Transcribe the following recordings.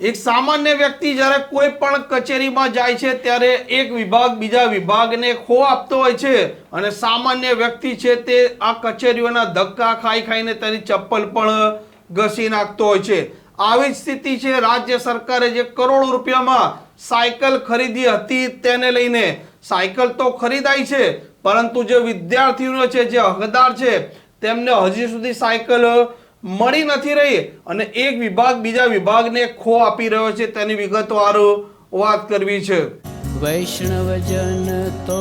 એક સામાન્ય વ્યક્તિ જ્યારે કોઈ પણ કચેરીમાં જાય છે, ત્યારે એક વિભાગ બીજા વિભાગને ખો આપતો હોય છે અને સામાન્ય વ્યક્તિ છે તે આ કચેરીઓના ધક્કા ખાઈ ખાઈને તેની ચપ્પલ પણ ઘસી નાખતો હોય છે. આવી જ સ્થિતિ છે, રાજ્ય સરકારે જે કરોડો રૂપિયામાં સાયકલ ખરીદી હતી તેને લઈને. સાયકલ તો ખરીદાઈ છે, પરંતુ જે વિદ્યાર્થીઓ છે, જે હકદાર છે, તેમને હજી સુધી સાયકલ મળી નથી રહી અને એક વિભાગ બીજા વિભાગને ખો આપી રહ્યો છે તેની વિગતવાર વાત કરવી છે. વૈષ્ણવજન તો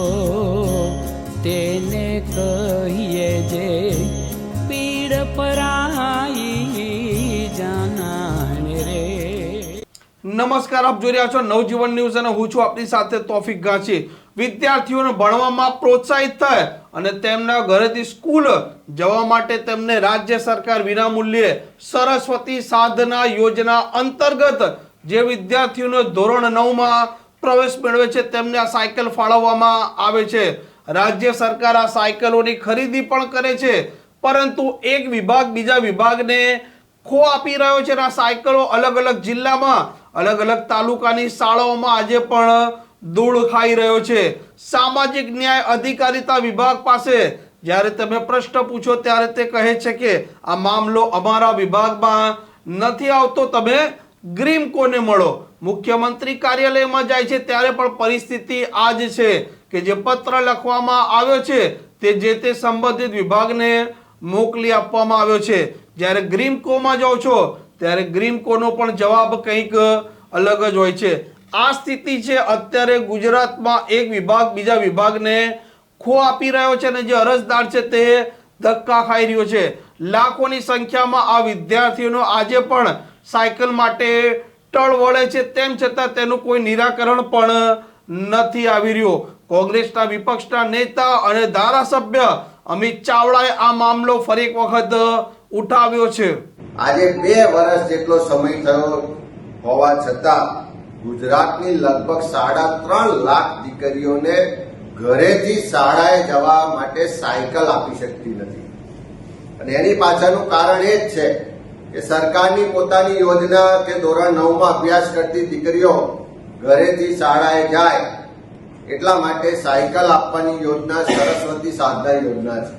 તેને કહીએ જે પીડ પરાઈ જાનાને રે. નમસ્કાર આપ જોઈ રહ્યા છો નવજીવન ન્યૂઝ અને હું છું આપની સાથે તોફિક ગાંચી. વિદ્યાર્થીઓને ભણવામાં પ્રોત્સાહિત થાય અને તેમના ઘરેથી સ્કૂલ જવા માટે તેમને રાજ્ય સરકાર વિનામૂલ્યે સરસ્વતી સાધના યોજના અંતર્ગત જે વિદ્યાર્થીઓને ધોરણ નવમાં પ્રવેશ મેળવે છે, તેમને આ સાયકલ ફાળવવામાં આવે છે. રાજ્ય સરકાર આ સાયકલોની ખરીદી પણ કરે છે. પરંતુ એક વિભાગ બીજા વિભાગને ખો આપી રહ્યો છે આ સાયકલો અલગ અલગ જિલ્લામાં અલગ અલગ તાલુકાની શાળાઓમાં આજે પણ ધૂળ ખાઈ રહ્યો છે. સામાજિક ન્યાય અધિકારીતા વિભાગ પાસે જ્યારે તમે પ્રશ્ન પૂછો ત્યારે તે કહે છે કે આ મામલો અમારા વિભાગમાં નથી આવતો, તમે ગ્રીમકોને મળો? મુખ્યમંત્રી કાર્યાલયમાં જાય છે ત્યારે પણ પરિસ્થિતિ આ જ છે કે જે પત્ર લખવામાં આવ્યો છે તે જે તે સંબંધિત વિભાગને મોકલી આપવામાં આવ્યો છે. જ્યારે ગ્રીમકોમાં જાઓ છો, ત્યારે ગ્રીમકોનો પણ જવાબ કંઈક અલગ જ હોય છે. આ સ્થિતિ છે અત્યારે ગુજરાતમાં એક વિભાગ, બીજા વિભાગને ખો આપી રહ્યો છે અને જે અરજદાર છે તે ધક્કા ખાઈ રહ્યો છે. લાખોની સંખ્યામાં આ વિદ્યાર્થીઓનો આજે પણ સાયકલ માટે ટળ વળે છે. તેમ છતાં તેનું કોઈ નિરાકરણ પણ નથી આવી રહ્યું. કોંગ્રેસના વિપક્ષના નેતા અને ધારાસભ્ય અમિત ચાવડાએ આ મામલો ફરી એક વખત ઉઠાવ્યો છે. આજે બે વર્ષ જેટલો સમય થયો હોવા છતાં ગુજરાતની લગભગ સાડા ત્રણ લાખ દીકરીઓને ઘરેથી શાળાએ જવા માટે સાયકલ આપી શકતી નથી. અને એની પાછળનું કારણ એ જ છે કે સરકારની પોતાની યોજના કે ધોરણ નવમાં અભ્યાસ કરતી દીકરીઓ ઘરેથી શાળાએ જાય એટલા માટે સાયકલ આપવાની યોજના સરસ્વતી સાધના યોજના છે.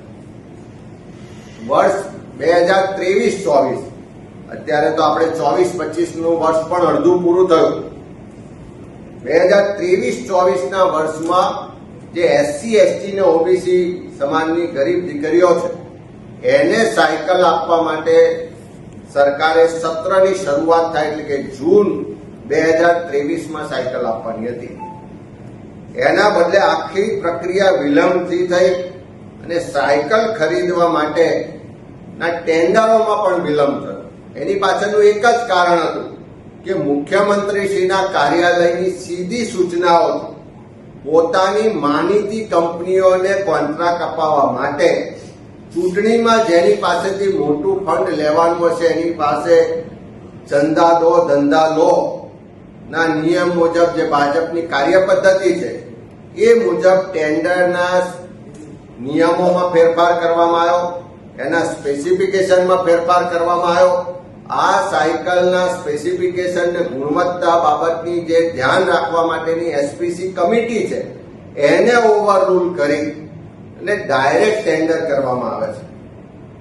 વર્ષ બે હજાર ત્રેવીસ ચોવીસ, અત્યારે તો આપણે ચોવીસ પચીસનું વર્ષ પણ અડધું પૂરું થયું. બે હજાર ત્રેવીસ ચોવીસ ના વર્ષમાં જે એસસી, એસટી ને ઓબીસી સમાજની ગરીબ દીકરીઓ છે, એને સાયકલ આપવા માટે સરકારે સત્રની શરૂઆત થાય એટલે કે જૂન બે હજાર ત્રેવીસમાં સાયકલ આપવાની હતી. એના બદલે આખી પ્રક્રિયા વિલંબથી થઈ અને સાયકલ ખરીદવા માટે ના ટેન્ડરોમાં પણ વિલંબ થયો. એની પાછળનું એક જ કારણ હતું કે મુખ્યમંત્રીશ્રીના કાર્યાલયની સીધી સૂચનાઓ પોતાની માનીતી કંપનીઓને કોન્ટ્રાક્ટ અપાવવા માટે ચૂંટણીમાં જેની પાસેથી મોટું ફંડ લેવાનું હશે, એની પાસે ચંદા દો ધંધા લો ના નિયમ મુજબ જે ભાજપની કાર્ય પદ્ધતિ છે, એ મુજબ ટેન્ડરના નિયમોમાં ફેરફાર કરવામાં આવ્યો, એના સ્પેસિફિકેશનમાં ફેરફાર કરવામાં આવ્યો. આ સાયકલના સ્પેસિફિકેશન ને ગુણવત્તા બાબતની જે ધ્યાન રાખવા માટેની એસપીસી કમિટી છે, એને ઓવરરૂલ કરી અને ડાયરેક્ટ ટેન્ડર કરવામાં આવે છે.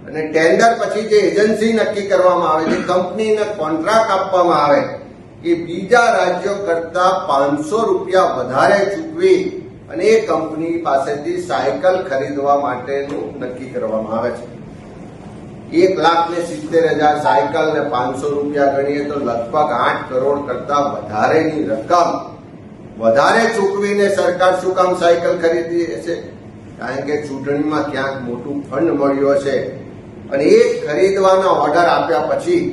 અને ટેન્ડર પછી જે એજન્સી નક્કી કરવામાં આવે છે કંપનીને કોન્ટ્રાક્ટ આપવામાં આવે એ બીજા રાજ્યો કરતા પાંચસો રૂપિયા વધારે ચૂકવી અને એ કંપની પાસેથી સાયકલ ખરીદવા માટેનું નક્કી કરવામાં આવે છે. એક લાખ ને સિત્તેર હજાર સાયકલ ને પાંચસો રૂપિયા ગણીએ તો લગભગ આઠ કરોડ કરતા વધારેની રકમ. વધારે ચૂકવીને સરકાર શું કામ સાયકલ ખરીદી છે કારણ કે ચૂંટણીમાં ક્યાંક મોટું ફંડ મળ્યો હશે. અને એ ખરીદવાના ઓર્ડર આપ્યા પછી,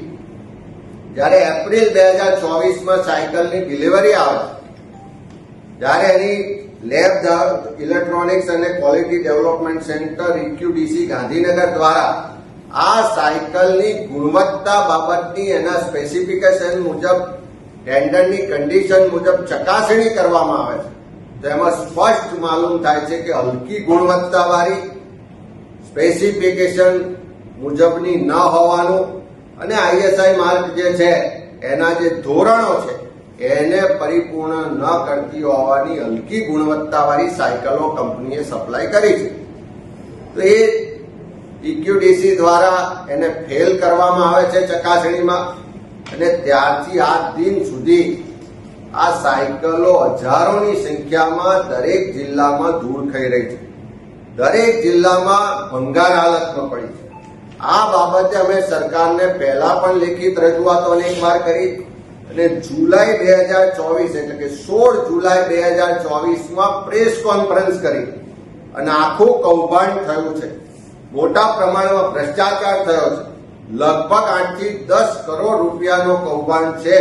જ્યારે એપ્રિલ બે હજાર ચોવીસમાં સાયકલની ડિલિવરી આવે, જ્યારે એની લેબ ઇલેક્ટ્રોનિક્સ અને quality development centre EQDC Gandhinagar દ્વારા આ સાયકલની ગુણવત્તા બાબતની એના સ્પેસિફિકેશન મુજબ, ટેન્ડરની કન્ડિશન મુજબ ચકાસણી કરવામાં આવે છે. તો એમાં સ્પષ્ટ માલુમ થાય છે કે હલકી ગુણવત્તાવાળી સ્પેસિફિકેશન મુજબની ન હોવાનું અને આઈએસઆઈ માર્ક જે છે, એના જે ધોરણો છે, એને પરિપૂર્ણ ન કરતી હોવાની હલકી ગુણવત્તાવાળી સાયકલો કંપનીએ સપ્લાય કરી છે. તો એ ઇક્યુડીસી દ્વારા એને ફેલ કરવામાં આવે છે ચકાસણીમાં. અને ત્યારથી આ દિન સુધી આ સાયકલો હજારોની સંખ્યામાં દરેક જિલ્લામાં દૂર થઈ રહી છે. દરેક જિલ્લામાં ભંગાર હાલતમાં પડી છે. આ બાબતે અમે સરકારને પહેલા પણ લેખિત રજૂઆતો અનેક વાર કરી અને જુલાઈ બે હજાર ચોવીસ એટલે કે સોળ જુલાઈ બે હજાર ચોવીસમાં પ્રેસ કોન્ફરન્સ કરી અને આખું કૌભાંડ થયું છે. મોટા પ્રમાણમાં ભ્રષ્ટાચાર થયો છે. લગભગ આઠથી દસ કરોડ રૂપિયાનો કૌભાંડ છે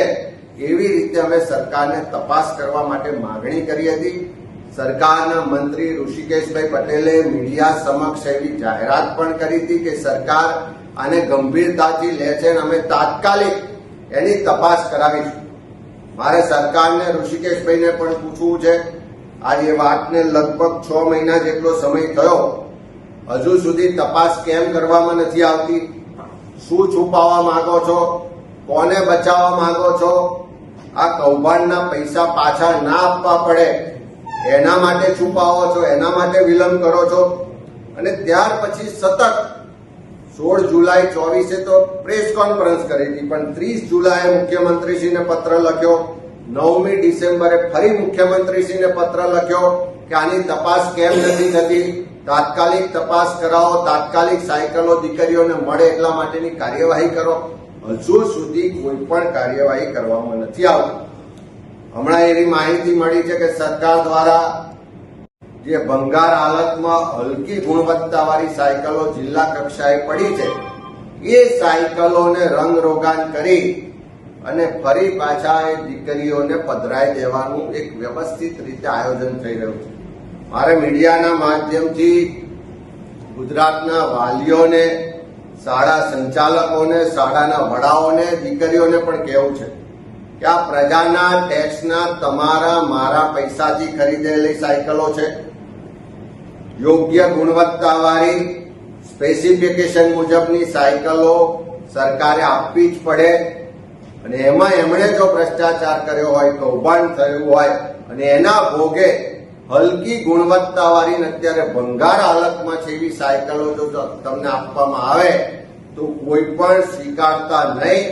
એવી રીતે અમે સરકારને તપાસ કરવા માટે માગણી કરી હતી. સરકારના મંત્રી ઋષિકેશભાઈ પટેલે મીડિયા સમક્ષ એવી જાહેરાત પણ કરી હતી કે સરકાર આને ગંભીરતાથી લે છે અને અમે તાત્કાલિક એની તપાસ કરાવીશું. મારે સરકારને ઋષિકેશભાઈને પણ પૂછવું છે. આ એ વાતને લગભગ છ મહિના જેટલો સમય થયો હજુ સુધી તપાસ કેમ કરવામાં નથી આવતી? શું છુપાવવા માંગો છો? કોને બચાવવા માંગો છો? આ કૌભાંડના પૈસા પાછા ના આપવા પડે. એના માટે છુપાવો છો, એના માટે વિલંબ કરો છો. અને ત્યાર પછી સતત સોળ જુલાઈ ચોવીસે તો પ્રેસ કોન્ફરન્સ કરી હતી, પણ ત્રીસ જુલાઈએ મુખ્યમંત્રીશ્રીને પત્ર લખ્યો. નવમી ડિસેમ્બરે ફરી મુખ્યમંત્રીશ્રીને પત્ર લખ્યો કે આની તપાસ કેમ નથી થતી? તાત્કાલિક તપાસ કરાવો, તાત્કાલિક સાયકલો દીકરીઓને મળે એટલા માટેની કાર્યવાહી કરો. હજુ સુધી કોઈ પણ કાર્યવાહી કરવામાં નથી આવતી. હમણાં એવી માહિતી મળી છે કે સરકાર દ્વારા જે ભંગાર હાલતમાં હલકી ગુણવત્તાવાળી સાયકલો જિલ્લા કક્ષાએ પડી છે, એ સાયકલોને રંગ રોગાન કરી અને ફરી પાછા એ દીકરીઓને પધરાઈ દેવાનું એક વ્યવસ્થિત રીતે આયોજન થઈ રહ્યું છે. મારે મીડિયાના માધ્યમથી ગુજરાતના વાલીઓને, શાળા સંચાલકોને, શાળાના વડાઓને, દીકરીઓને પણ કહેવું છે કે આ પ્રજાના ટેક્સના તમારા મારા પૈસાથી ખરીદેલી સાયકલો છે. યોગ્ય ગુણવત્તાવાળી સ્પેસિફિકેશન મુજબની સાયકલો સરકારે આપવી જ પડે અને એમાં એમણે જો ભ્રષ્ટાચાર કર્યો હોય, કૌભાંડ થયું હોય અને એના ભોગે હલકી ગુણવત્તાવાળી અત્યારે ભંગાર હાલતમાં છે એવી સાયકલો જો તમને આપવામાં આવે, તો કોઈ પણ સ્વીકારતા નહીં.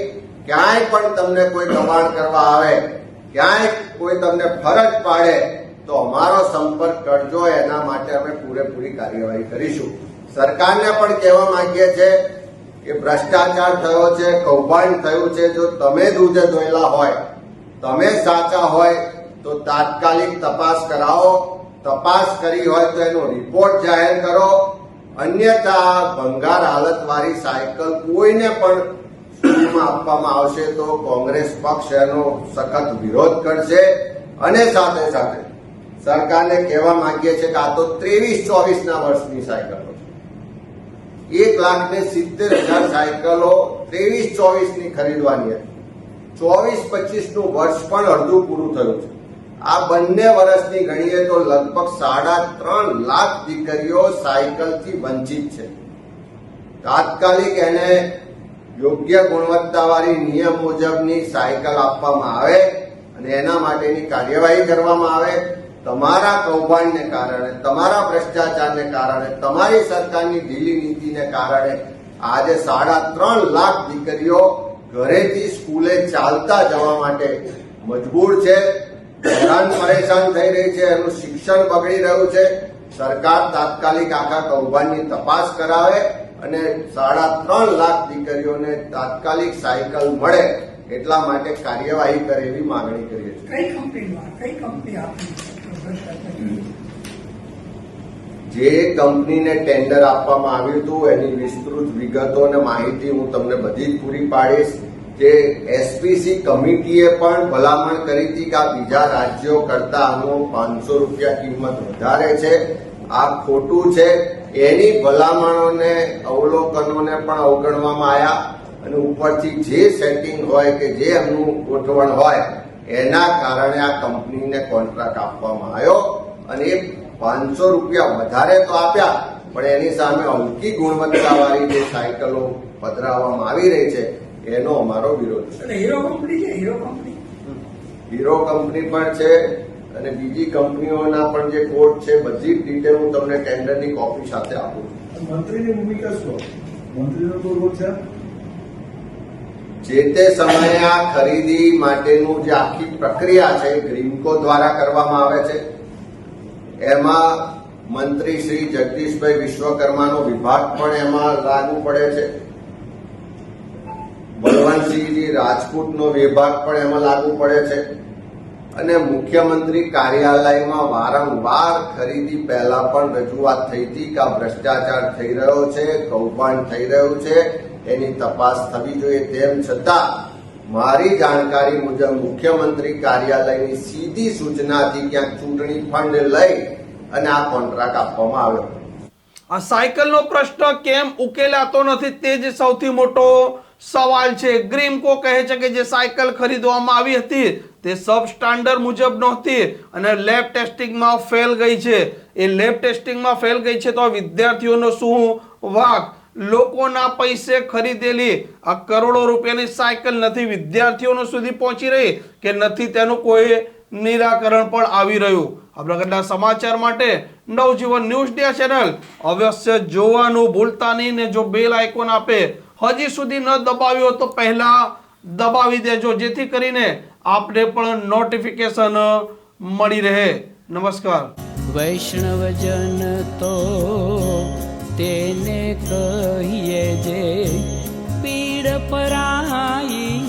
ક્યાંય પણ તમને કોઈ દબાણ કરવા આવે, ક્યાંય કોઈ તમને ફરજ પાડે, તો અમારો સંપર્ક કરજો એના માટે અમે પૂરેપૂરી કાર્યવાહી કરીશું. સરકારને પણ કહેવા માંગીએ છીએ કે ભ્રષ્ટાચાર થયો છે, કૌભાંડ થયું છે, જો તમે દૂધે ધોયેલા હોય, તમે સાચા હોય તો તાત્કાલિક તપાસ કરાવો. તપાસ કરી હોય તો એનો રિપોર્ટ જાહેર કરો. અન્યથા ભંગાર હાલતવાળી સાયકલ કોઈને પણ આપવામાં આવશે તો કોંગ્રેસ પક્ષ એનો સખત વિરોધ કરશે. અને સાથે સાથે સરકારને કહેવા માંગીએ છીએ કે આ તો ત્રેવીસ ચોવીસ ના વર્ષની સાયકલો છે. એક લાખ ને સિત્તેર હજાર સાયકલો ત્રેવીસ ચોવીસની ખરીદવાની હતી. ચોવીસ પચીસનું વર્ષ પણ અડધું પૂરું થયું છે. આ બંને વર્ષની ગણીએ તો લગભગ સાડા ત્રણ લાખ દીકરીઓ સાયકલથી વંચિત છે. તાત્કાલિક એને યોગ્ય ગુણવત્તાવાળી નિયમ મુજબની સાયકલ આપવામાં આવે અને એના માટેની કાર્યવાહી કરવામાં આવે. તમારા કૌભાંડને કારણે, તમારા ભ્રષ્ટાચારને કારણે, તમારી સરકારની ઢીલી નીતિને કારણે આજે સાડા ત્રણ લાખ દીકરીઓ ઘરેથી સ્કૂલે ચાલતા જવા માટે મજબૂર છે. હેરાન પરેશાન થઈ રહી છે એનું શિક્ષણ બગડી રહ્યું છે. સરકાર તાત્કાલિક આખા કૌભાંડની તપાસ કરાવે અને સાડા ત્રણ લાખ દીકરીઓને તાત્કાલિક સાયકલ મળે એટલા માટે કાર્યવાહી કરે એવી માંગણી કરીએ છીએ. કઈ કંપનીમાં? કઈ કંપની આપી? જે કંપનીને ટેન્ડર આપવામાં આવ્યું હતું એની વિસ્તૃત વિગતો અને માહિતી હું તમને બધી જ પૂરી પાડીશ. જે એસપીસી કમિટીએ પણ ભલામણ કરી હતી કે આ બીજા રાજ્યો કરતા આનો પાંચસો રૂપિયા કિંમત વધારે છે. આ ખોટું છે. એની ભલામણોને, અવલોકનોને પણ અવગણવામાં આવ્યા અને ઉપરથી જે સેટિંગ હોય કે જે એમનું ગોઠવણ હોય, એના કારણે આ કંપનીને કોન્ટ્રાક્ટ આપવામાં આવ્યો અને એ પાંચસો રૂપિયા વધારે તો આપ્યા, પણ એની સામે હલકી ગુણવત્તાવાળી જે સાયકલો પધરાવવામાં આવી રહી છે એનો અમારો વિરોધ છે. હીરો કંપની છે હીરો કંપની હીરો કંપની પણ છે અને બીજી કંપનીઓના પણ જે કોડ છે બધી જ ડિટેલ હું તમને ટેન્ડરની કોપી સાથે આપું છું. મંત્રીની ભૂમિકા શું? મંત્રીનો તો રોલ છે? જે તે સમયે આ ખરીદી માટેનું જે આખી પ્રક્રિયા છે એ ગ્રીમકો દ્વારા કરવામાં આવે છે એમાં મંત્રી શ્રી જગદીશભાઈ વિશ્વકર્માનો વિભાગ પણ એમાં લાગુ પડે છે. બળવંતસિંહજી રાજકોટનો વિભાગ પણ એમાં લાગુ પડે છે. અને મુખ્યમંત્રી કાર્યાલયમાં વારંવાર ખરીદી પહેલા પણ રજૂઆત થઈ હતી કે આ ભ્રષ્ટાચાર થઈ રહ્યો છે, કૌભાંડ થઈ રહ્યું છે, એની તપાસ થવી જોઈએ તેમ છતાં મારી જાણકારી મુજબ મુખ્યમંત્રી કાર્યાલયની સીધી સૂચનાથી ક્યાંક ચૂંટણી ફંડ લઈ અને આ કોન્ટ્રાક્ટ આપવામાં આવ્યો. આ સાયકલનો પ્રશ્ન કેમ ઉકેલાતો નથી તે જ સૌથી મોટો સવાલ છે. ગ્રીમકો કહે છે કે જે સાયકલ ખરીદવામાં આવી હતી, તે સબ સ્ટાન્ડર્ડ મુજબ નહોતી અને લેબ ટેસ્ટિંગમાં ફેલ ગઈ છે. એ લેબ ટેસ્ટિંગમાં ફેલ ગઈ છે તો વિદ્યાર્થીઓનો શું વાક? લોકોના પૈસે ખરીદેલી આ કરોડો રૂપિયાની સાયકલ નથી. વિદ્યાર્થીઓનો સુધી પહોંચી રહી કે નથી તેનું કોઈ નિરાકરણ પણ આવી રહ્યું. આપણા પ્રકારના સમાચાર માટે નવજીવન ન્યૂઝ ડે ચેનલ અવશ્ય જોવાનું ભૂલતા નહીં ને જો બેલ આઇકોન આપે હજી સુધી ન દબાવ્યો તો પહેલાં દબાવી દેજો, જેથી કરીને આપને પણ નોટિફિકેશન મળી રહે. નમસ્કાર. વૈષ્ણવજન તો તેને કહીએ જે પીડ પરાઈ